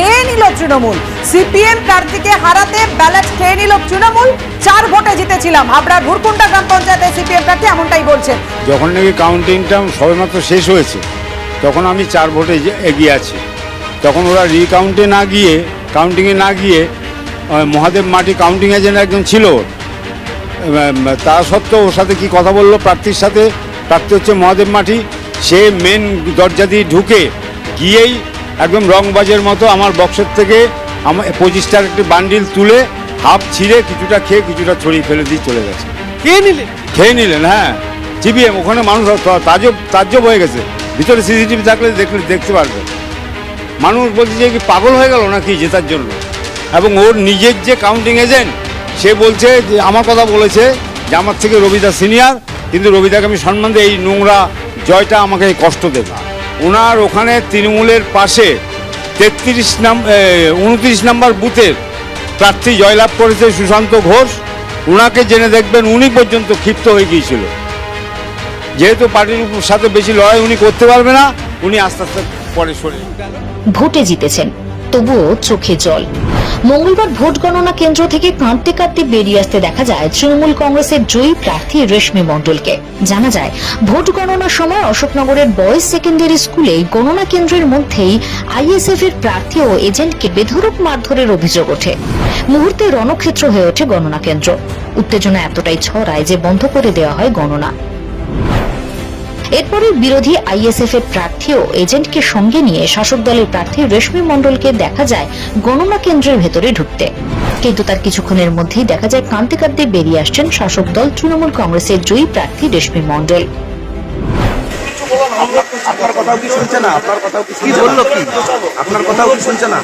খেয়ে নিল তৃণমূল। সিপিএম প্রার্থীকে হারাতে ব্যালট খেয়ে নিল তৃণমূল। চার ভোটে জিতেছিলাম। হাবড়ার ভুরকুন্ডা গ্রাম পঞ্চায়েতে সিপিএম প্রার্থী এমনটাই বলছেন। যখন নাকি কাউন্টিংটা সবেমাত্র শেষ হয়েছে, তখন আমি চার ভোটে এগিয়ে আছি। তখন ওরা রিকাউন্টে না গিয়ে কাউন্টিংয়ে না গিয়ে মহাদেব মাটি কাউন্টিং এজেন্ট একজন ছিল তা সত্ত্বেও ওর সাথে কি কথা বলল? প্রার্থীর সাথে, প্রার্থী হচ্ছে মহাদেব মাটি। সে মেন দরজা দিয়ে ঢুকে গিয়েই একদম রংবাজের মতো আমার বক্সের থেকে আমার পঁচিশটার একটি বান্ডিল তুলে হাফ ছিঁড়ে কিছুটা খেয়ে কিছুটা ছড়িয়ে ফেলে দিয়ে চলে গেছে। খেয়ে নিলেন? খেয়ে নিলেন হ্যাঁ। জিবিএম ওখানে মানুষ তা- তাজ্জব তাজ্জব হয়ে গেছে। ভিতরে সিসিটিভি থাকলে দেখলে দেখতে পারবে। মানুষ বলছে যে কি পাগল হয়ে গেল নাকি জেতার জন্য? এবং ওর নিজের যে কাউন্টিং এজেন্ট সে বলছে যে আমার কথা বলেছে যে আমার থেকে রবিদা সিনিয়র কিন্তু রবিদাকে আমি সম্মান দিই এই নোংরা জয়টা আমাকে কষ্ট দেবে। ওনার ওখানে তৃণমূলের পাশে তেত্রিশ নাম উনত্রিশ নাম্বার বুথের প্রার্থী জয়লাভ করেছে সুশান্ত ঘোষ। ওনাকে জেনে দেখবেন উনি পর্যন্ত ক্ষিপ্ত হয়ে গিয়েছিল। যেহেতু পার্টির সাথে বেশি লড়াই উনি করতে পারবে না, উনি আস্তে আস্তে পরে সরে ভোটে জিতেছেন। তবুও চোখে জল। মঙ্গলবার ভোট গণনা কেন্দ্র থেকে কাঁদতে কাঁদতে বেরিয়ে আসতে দেখা যায় তৃণমূল কংগ্রেসের জয়ী প্রার্থী রেশমি মণ্ডলকে। জানা যায়, ভোট গণনার সময় অশোকনগরের বয়েজ সেকেন্ডারি স্কুলে গণনা কেন্দ্রের মধ্যেই আইএসএফ এর প্রার্থী ও এজেন্টকে বেধরক মারধরের অভিযোগ ওঠে। মুহূর্তে রণক্ষেত্র হয়ে ওঠে গণনা কেন্দ্র। উত্তেজনা এতটাই ছড়ায় যে বন্ধ করে দেওয়া হয় গণনা। এরপরে বিরোধী আইএসএফ এর প্রার্থী ও এজেন্টকে সঙ্গে নিয়ে শাসক দলের প্রার্থী রেশমি মণ্ডলকে দেখা যায় গণনা কেন্দ্রের ভেতরে ঢুকতে। কিন্তু তার কিছুক্ষণের মধ্যেই দেখা যায় কাঁদতে কাঁদতে বেরিয়ে আসছেন শাসক দল তৃণমূল কংগ্রেসের জয়ী প্রার্থী রেশমি মণ্ডল। আপনার কথাও কি শুনছে না? আপনার কথাও কি কি বলল কি? আপনার কথাও কি শুনছে না?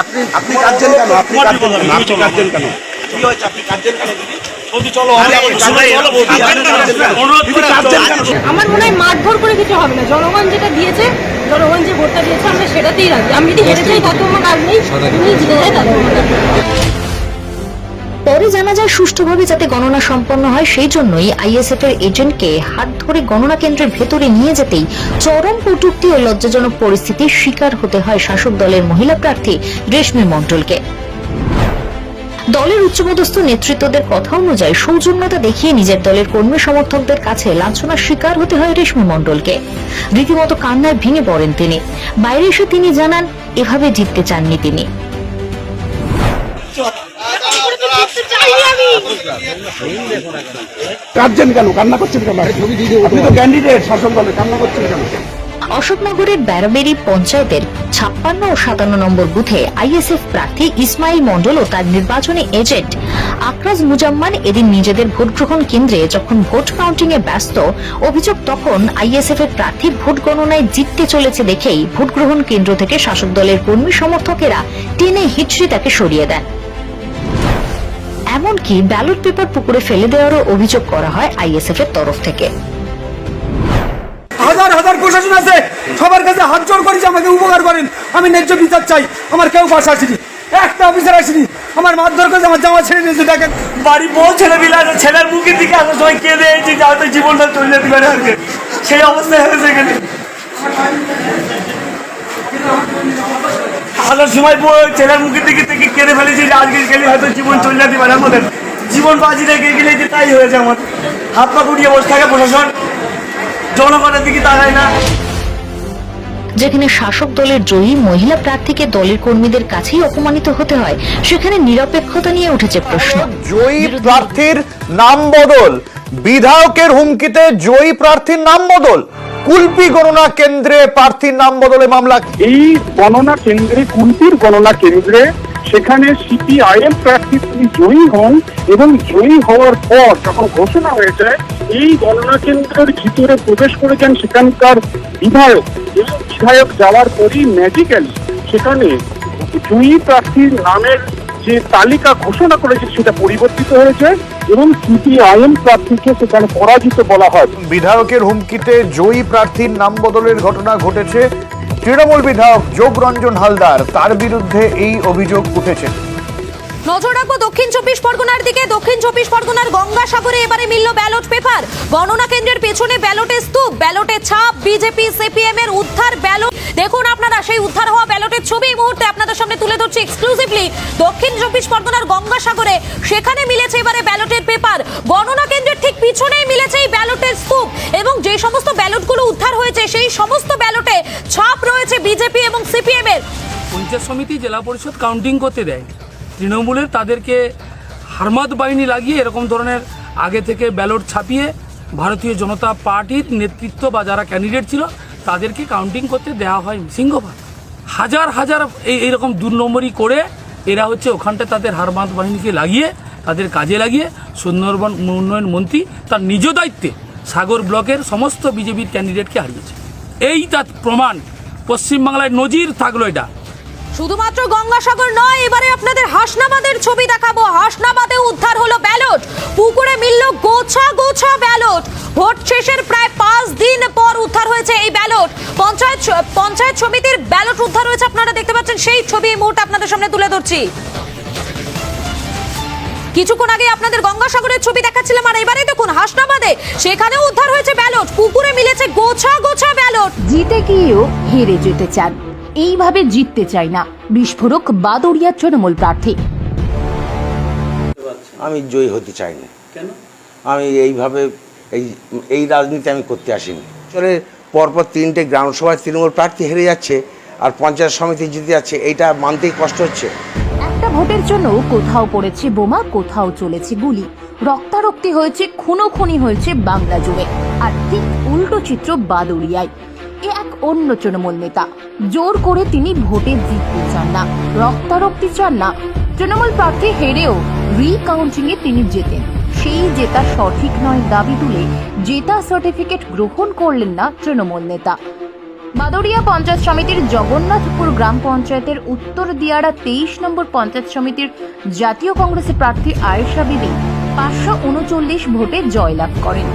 আপনি আপনি কাঁদছেন কেন? আপনি কাঁদছেন কেন? আপনি কাঁদছেন কেন? কি হয়েছে? আপনি কাঁদছেন কেন দিদি? আমার মনে হয় মারধর করে কিছু হবে না। জনগণ যেটা দিয়েছে জনগণ যে ভোটটা দিয়েছে আমরা সেটাতেই রাজি। আমি যদি হেরে যাই তাতে আমার কাজ নেই। তুমি জিতে যাই তাতে। পরে জানা যায় সুষ্ঠুভাবে যাতে গণনা সম্পন্ন হয় সেই জন্যই আইএসএফ এর এজেন্টকে হাত ধরে গণনা কেন্দ্রের ভেতরে নিয়ে যেতেই চরম কটূক্তি ও লজ্জাজনক পরিস্থিতির শিকার হতে হয় শাসক দলের মহিলা প্রার্থী রেশমি মণ্ডলকে। দলের উচ্চপদস্থ নেতৃত্বদের কথা অনুযায়ী সৌজন্যতা দেখিয়ে নিজের দলের কর্মী সমর্থকদের কাছে লাঞ্ছনার শিকার হতে হয় রেশমি মণ্ডলকে। রীতিমতো কান্নায় ভেঙে পড়েন তিনি। বাইরে এসে তিনি জানান, এভাবে জিততে চাননি তিনি। কাঁদছেন কেন? কান্না করছেন কেন? আপনি তো ক্যান্ডিডেট শাসক দলে কান্না করছেন কেন? অশোকনগরের ব্যারাবেরি পঞ্চায়েতের ছাপ্পান্ন ও সাতান্ন নম্বর বুথে আইএসএফ প্রার্থী ইসমাইল মণ্ডল ও তার নির্বাচনী এজেন্ট আকরাজ মুজাম্মান এদিন নিজেদের ভোট গ্রহণ কেন্দ্রে যখন ভোট কাউন্টিং এ ব্যস্ত, অভিযোগ তখন আইএসএফ এর প্রার্থী ভোট গণনায় জিততে চলেছে দেখেই ভোট গ্রহণ কেন্দ্র থেকে শাসক দলের কর্মী সমর্থকেরা টেনে হিচড়ে তাকে সরিয়ে দেন। এমনকি ব্যালট পেপার পুকুরে ফেলে দেওয়ারও অভিযোগ করা হয় আইএসএফ এর তরফ থেকে। হাজার প্রশাসন আছে, সবার কাছে হাত জোর করেছে আমাকে উপকার করেন, আমি ন্যায্য বিচার চাই, আমার কেউ পাশে আসেনি, একটা অফিসার আসেনি, আমার মারধর করেছে, আমার জামা ছেড়ে দিয়েছে দেখেন। বাড়ি বউ ছেলে মিলে আছে, ছেলের মুখের দিকে আসার সময় কেঁদে যে হয়তো জীবনটা চলে দিবে না আজকে সেই অবস্থায় হয়েছে এখানে। আসার সময় ছেলের মুখের দিকে থেকে কেঁদে ফেলেছি যে আজকে গেলে হয়তো জীবন চলে দিবে না আমাদের। জীবন বাজি রেখে গেলে যে তাই হয়েছে আমার হাত পা গুটিয়ে বসে থাকে প্রশাসন। জনগণের দিকে তাকায় না। যেখানে শাসক দলের জয়ী মহিলা প্রার্থীকে দলের কর্মীদের কাছেই অপমানিত হতে হয় সেখানে নিরপেক্ষতা নিয়ে উঠেছে প্রশ্ন। জয়ী প্রার্থীর নাম বদল বিধায়কের হুমকিতে জয়ী প্রার্থীর নাম বদল কুলপি গণনা কেন্দ্রে প্রার্থীর নাম বদলে মামলা। এই গণনা কেন্দ্রে কুলপির গণনা কেন্দ্রে সেখানে সিপিআইএম প্রার্থী তিনি জয়ী হন এবং জয়ী হওয়ার পর যখন ঘোষণা হয়ে যায় এই গণনা কেন্দ্রের ভিতরে প্রবেশ করেছেন সেখানকার বিধায়ক এবং বিধায়ক যাওয়ার পরই ম্যাজিক্যালি সেখানে দুই প্রার্থীর নামের যে তালিকা ঘোষণা করেছে সেটা পরিবর্তিত হয়েছে এবং সিপিআইএম প্রার্থীকে সেখানে পরাজিত বলা হয়। বিধায়কের হুমকিতে জয়ী প্রার্থীর নাম বদলের ঘটনা ঘটেছে। তৃণমূল বিধায়ক যোগরঞ্জন হালদার তার বিরুদ্ধে এই অভিযোগ উঠেছে। নজর রাখব দক্ষিণ চব্বিশ পরগনার দিকে। দক্ষিণ চব্বিশ পরগনার গঙ্গাসাগরে এবারে মিলল ব্যালট পেপার। গণনা কেন্দ্রের পেছনে ব্যালটের স্তূপ ব্যালটের ছাপ, বিজেপি, সিপিএম এর উদ্ধার ব্যালট। দেখুন আপনারা, সেই উদ্ধার হওয়া ব্যালটের ছবি এই মুহূর্তে আপনাদের সামনে তুলে ধরছি এক্সক্লুসিভলি দক্ষিণ চব্বিশ পরগনার গঙ্গাসাগরে সেখানে মিলেছে এবারে ব্যালটের পেপার। গণনা কেন্দ্রের ঠিক পিছনেই মিলেছে এই ব্যালটের স্তূপ এবং যে সমস্ত ব্যালটগুলো উদ্ধার হয়েছে, সেই সমস্ত ব্যালটে ছাপ রয়েছে বিজেপি এবং সিপিএম এর। পঞ্চায়েত সমিতি জেলা পরিষদ কাউন্টিং করতে দেয়। তৃণমূলের তাদেরকে হারমাদ বাহিনী লাগিয়ে এরকম ধরনের আগে থেকে ব্যালট ছাপিয়ে ভারতীয় জনতা পার্টির নেতৃত্ব বা যারা ক্যান্ডিডেট ছিল, তাদেরকে কাউন্টিং করতে দেওয়া হয় সিংহভাগ। হাজার হাজার এই এইরকম দু নম্বরই করে এরা হচ্ছে ওখানটা তাদের হারমাদ বাহিনীকে লাগিয়ে, তাদের কাজে লাগিয়ে সুন্দরবন উন্নয়ন মন্ত্রী তার নিজ দায়িত্বে সাগর ব্লকের সমস্ত বিজেপির ক্যান্ডিডেটকে হারিয়েছে। এই তার প্রমাণ। পশ্চিমবাংলায় নজির থাকল এটা। শুধুমাত্র গঙ্গাসাগর নয়, এবারে আপনাদের হাসনাবাদের ছবি দেখাবো। হাসনাবাদে উদ্ধার হলো ব্যালট। পুকুরে মিলল গোছা গোছা ব্যালট। ভোট শেষের প্রায় পাঁচ দিন পর উদ্ধার হয়েছে এই ব্যালট। পঞ্চায়েত পঞ্চায়েত সমিতির ব্যালট উদ্ধার হয়েছে, আপনারা দেখতে পাচ্ছেন, সেই ছবি এই মুহূর্তে আপনাদের সামনে তুলে ধরছি। কিছুক্ষণ আগে আপনাদের গঙ্গাসাগরের ছবি দেখাচ্ছিলাম, আর এবারে দেখুন, হাসনাবাদে সেখানেও উদ্ধার হয়েছে ব্যালট। পুকুরে মিলেছে গোছা গোছা ব্যালট। জিতে গিয়েও হেরে যেতে চান। এইভাবে জিততে চাই না। বিস্ফোরক বাদরিয়া তৃণমূল প্রার্থী। আমি জয়ী হতে চাই না। কেন? আমি এইভাবে এই এই রাজনীতি আমি করতে আসিনি। চলে পরপর তিনটে গ্রামসভায় তৃণমূল প্রার্থী হেরে যাচ্ছে আর পঞ্চায়েত সমিতি জিতে যাচ্ছে এইটা মানতেই কষ্ট হচ্ছে। একটা ভোটের জন্য কোথাও পড়েছে বোমা কোথাও চলেছে গুলি। রক্তারক্তি হয়েছে খুনোখুনি হয়েছে বাংলা জুড়ে। আর ঠিক উল্টো চিত্র বাদুড়িয়ায় এ এক অন্য তৃণমূল নেতা। জোর করে তিনি ভোটে জিততে চান না। রক্তারক্তি চান না। তৃণমূল প্রার্থী হেরেও রিকাউন্টিং এ তিনি জেতেন। সেই জেতা সঠিক নয় দাবি তুলে জেতা সার্টিফিকেট গ্রহণ করলেন না তৃণমূল নেতা। বাদরিয়া পঞ্চায়েত সমিতির জগন্নাথপুর গ্রাম পঞ্চায়েতের উত্তর দিয়ারা তেইশ নম্বর পঞ্চায়েত সমিতির জাতীয় কংগ্রেসের প্রার্থী আয়েশা বিবি পাঁচশো উনচল্লিশ ভোটে জয়লাভ করেন।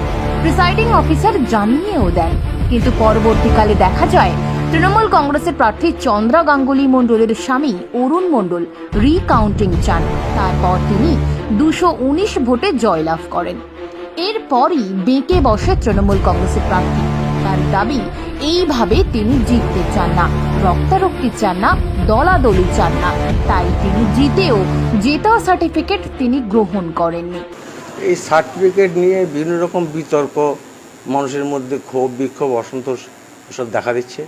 প্রিসাইডিং অফিসার জানিয়েও দেন। কিন্তু পরবর্তীকালে দেখা যায়, তৃণমূল কংগ্রেসের প্রার্থী চন্দ্রা গাঙ্গুলি মণ্ডলের স্বামী অরুণ মণ্ডল রিকাউন্টিং চান। তারপর তিনি দুশো উনিশ ভোটে জয়লাভ করেন। এরপরই বেঁকে বসে তৃণমূল কংগ্রেসের প্রার্থী। তার দাবি, এইভাবে তিনি জিততে চান না, রক্তারক্তি চান না, দলাদলি চান না। তাই তিনি জিতেও জেতা সার্টিফিকেট তিনি গ্রহণ করেননি। এই সার্টিফিকেট নিয়ে বিভিন্ন রকম বিতর্ক মানুষের মধ্যে ক্ষোভ বিক্ষোভ অসন্তোষ এসব দেখা দিচ্ছে।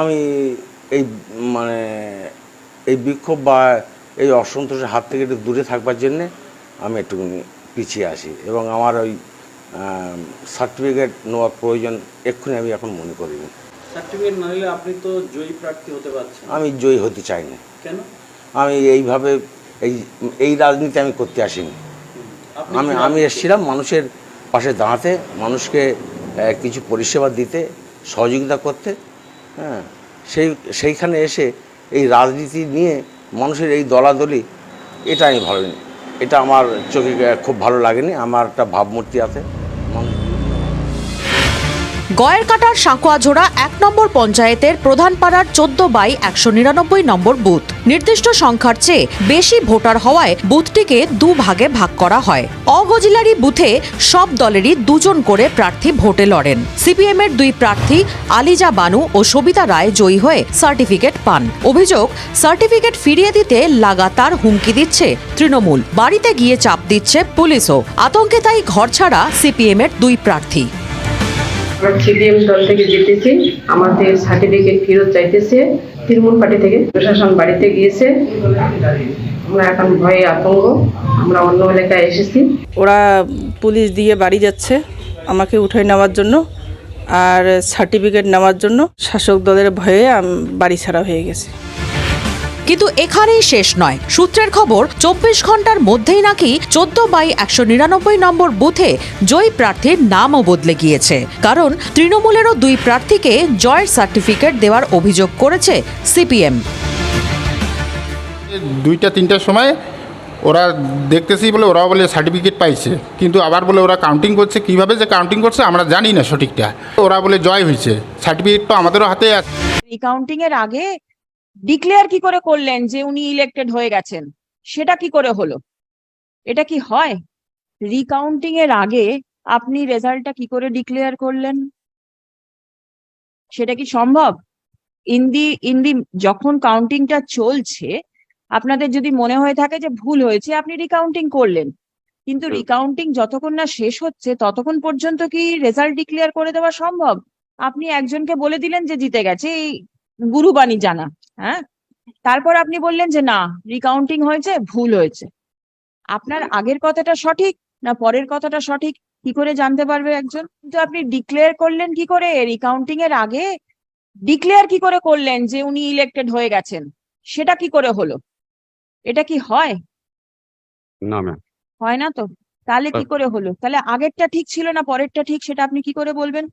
আমি এই মানে এই বিক্ষোভ বা এই অসন্তোষের হাত থেকে একটু দূরে থাকবার জন্যে আমি একটু পিছিয়ে আসি এবং আমার ওই সার্টিফিকেট নেওয়ার প্রয়োজন এক্ষুনি আমি এখন মনে সার্টিফিকেট না। নিলে আপনি তো জয়ী প্রার্থী হতে পারছেন আমি জয়ী হতে চাই না। কেন? আমি এইভাবে এই এই রাজনীতি আমি করতে আসিনি। আমি আমি এসেছিলাম মানুষের পাশে দাঁড়াতে, মানুষকে কিছু পরিষেবা দিতে, সহযোগিতা করতে হ্যাঁ সেই, সেইখানে এসে এই রাজনীতি নিয়ে মানুষের এই দলাদলি, এটা আমি ভালো এটা আমার চোখে খুব ভালো লাগেনি, আমার একটা ভাবমূর্তি আছে। গয়ের কাটার সাঁকোয়াঝোড়া এক নম্বর পঞ্চায়েতের প্রধান পাড়ার চোদ্দ বাই একশো নিরানব্বই নম্বর বুথ। নির্দিষ্ট সংখ্যার চেয়ে বেশি ভোটার হওয়ায় বুথটিকে দু ভাগে ভাগ করা হয়। অগজিলারি বুথে সব দলেরই দুজন করে প্রার্থী ভোটে লড়েন। সিপিএম এর দুই প্রার্থী আলিজা বানু ও সবিতা রায় জয়ী হয়ে সার্টিফিকেট পান। অভিযোগ, সার্টিফিকেট ফিরিয়ে দিতে লাগাতার হুমকি দিচ্ছে তৃণমূল। বাড়িতে গিয়ে চাপ দিচ্ছে পুলিশও। আতঙ্কে তাই ঘর ছাড়া সিপিএম এর দুই প্রার্থী। সিপিএম দল থেকে জিতেছি। আমাদের সার্টিফিকেট ফেরত চাইতেছে। তৃণমূল পার্টি থেকে প্রশাসন বাড়িতে গিয়েছে। আমরা এখন ভয়ে আতঙ্ক। আমরা অন্য এলাকায় এসেছি। ওরা পুলিশ দিয়ে বাড়ি যাচ্ছে আমাকে উঠে নেওয়ার জন্য আর সার্টিফিকেট নেওয়ার জন্য শাসক দলের ভয়ে বাড়ি ছাড়া হয়ে গেছে। কিন্তু এখানেই শেষ নয়। সূত্রের খবর চব্বিশ ঘণ্টার মধ্যেই নাকি চোদ্দ বাই একশো নিরানব্বই নম্বর বুথে জয়ী প্রার্থীর নামও বদলে গিয়েছে। কারণ তৃণমূলেরও দুই প্রার্থীকে জয়ের সার্টিফিকেট দেওয়ার অভিযোগ করেছে সিপিএম। দুইটা তিনটার সময় ওরা দেখতেছি বলে ওরা বলে সার্টিফিকেট পাইছে। কিন্তু আবার বলে ওরা কাউন্টিং করছে। কীভাবে যে কাউন্টিং করছে আমরা জানি না সঠিকটা। ওরা বলে জয় হয়েছে। সার্টিফিকেট তো আমাদেরও হাতে আছে। রিকাউন্টিং এর আগে ডিক্লেয়ার কি করে করলেন যে উনি ইলেক্টেড হয়ে গেছেন? সেটা কি করে হলো? এটা কি হয়? রিকাউন্টিং এর আগে আপনি রেজাল্টটা কি করে ডিক্লেয়ার করলেন? সেটা কি সম্ভব? ইন দি ইন দি যখন কাউন্টিংটা চলছে আপনাদের যদি মনে হয়ে থাকে যে ভুল হয়েছে আপনি রিকাউন্টিং করলেন। কিন্তু রিকাউন্টিং যতক্ষণ না শেষ হচ্ছে ততক্ষণ পর্যন্ত কি রেজাল্ট ডিক্লেয়ার করে দেওয়া সম্ভব? আপনি একজনকে বলে দিলেন যে জিতে গেছে এই গুরুবাণী জানা হ্যাঁ? তারপর আপনি বললেন যে না রিকাউন্টিং হয়েছে ভুল হয়েছে। আপনার আগের কথাটা সঠিক না পরের কথাটা সঠিক কি করে জানতে পারবে একজন? কিন্তু আপনি ডিক্লেয়ার করলেন কি করে? রিকাউন্টিং এর আগে ডিক্লেয়ার কি করে করলেন যে উনি ইলেক্টেড হয়ে গেছেন? সেটা কি করে হলো? এটা কি হয়? না ম্যাম হয় না তো? তাহলে কি করে হলো? তাহলে আগেরটা ঠিক ছিল না পরেরটা ঠিক সেটা আপনি কি করে বলবেন?